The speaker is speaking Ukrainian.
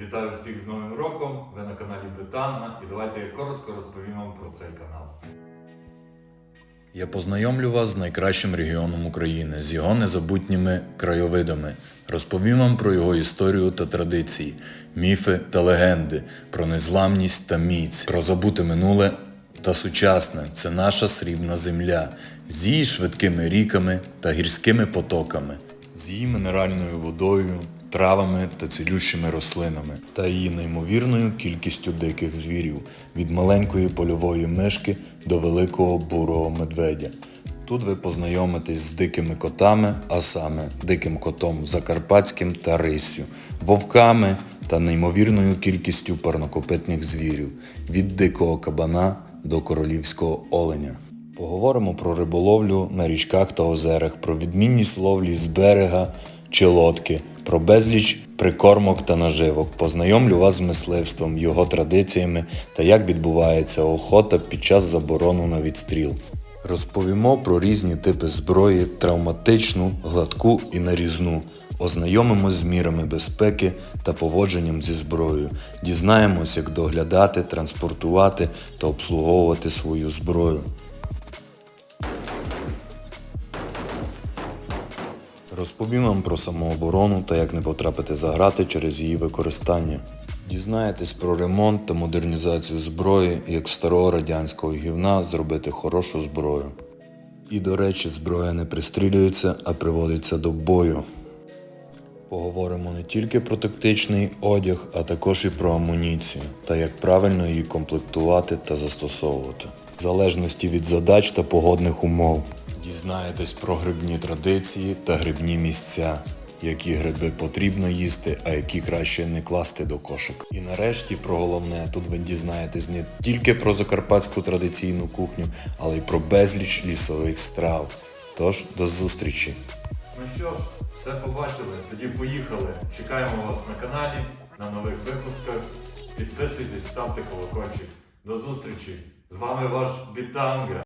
Вітаю всіх з Новим роком! Ви на каналі Бетанга і давайте я коротко розповім вам про цей канал. Я познайомлю вас з найкращим регіоном України, з його незабутніми краєвидами. Розповім вам про його історію та традиції, міфи та легенди, про незламність та міць, про забуте минуле та сучасне. Це наша срібна земля з її швидкими ріками та гірськими потоками, з її мінеральною водою, травами та цілющими рослинами, та її неймовірною кількістю диких звірів від маленької польової мишки до великого бурого медведя. Тут ви познайомитесь з дикими котами, а саме диким котом закарпатським та риссю, вовками та неймовірною кількістю парнокопитних звірів від дикого кабана до королівського оленя. Поговоримо про риболовлю на річках та озерах, про відмінність ловлі з берега чи лодки, про безліч прикормок та наживок. Познайомлю вас з мисливством, його традиціями та як відбувається охота під час заборону на відстріл. Розповімо про різні типи зброї, травматичну, гладку і нарізну. Ознайомимось з мірами безпеки та поводженням зі зброєю. Дізнаємось, як доглядати, транспортувати та обслуговувати свою зброю. Розповім вам про самооборону та як не потрапити за грати через її використання. Дізнаєтесь про ремонт та модернізацію зброї, як старого радянського гівна зробити хорошу зброю. І, до речі, зброя не пристрілюється, а приводиться до бою. Поговоримо не тільки про тактичний одяг, а також і про амуніцію та як правильно її комплектувати та застосовувати, в залежності від задач та погодних умов. Дізнаєтесь про грибні традиції та грибні місця, які гриби потрібно їсти, а які краще не класти до кошик. І нарешті про головне тут ви дізнаєтесь не тільки про закарпатську традиційну кухню, але й про безліч лісових страв. Тож до зустрічі! Ну що ж, все побачили. Тоді поїхали. Чекаємо вас на каналі, на нових випусках. Підписуйтесь, ставте колокольчик. До зустрічі! З вами ваш Бітанга.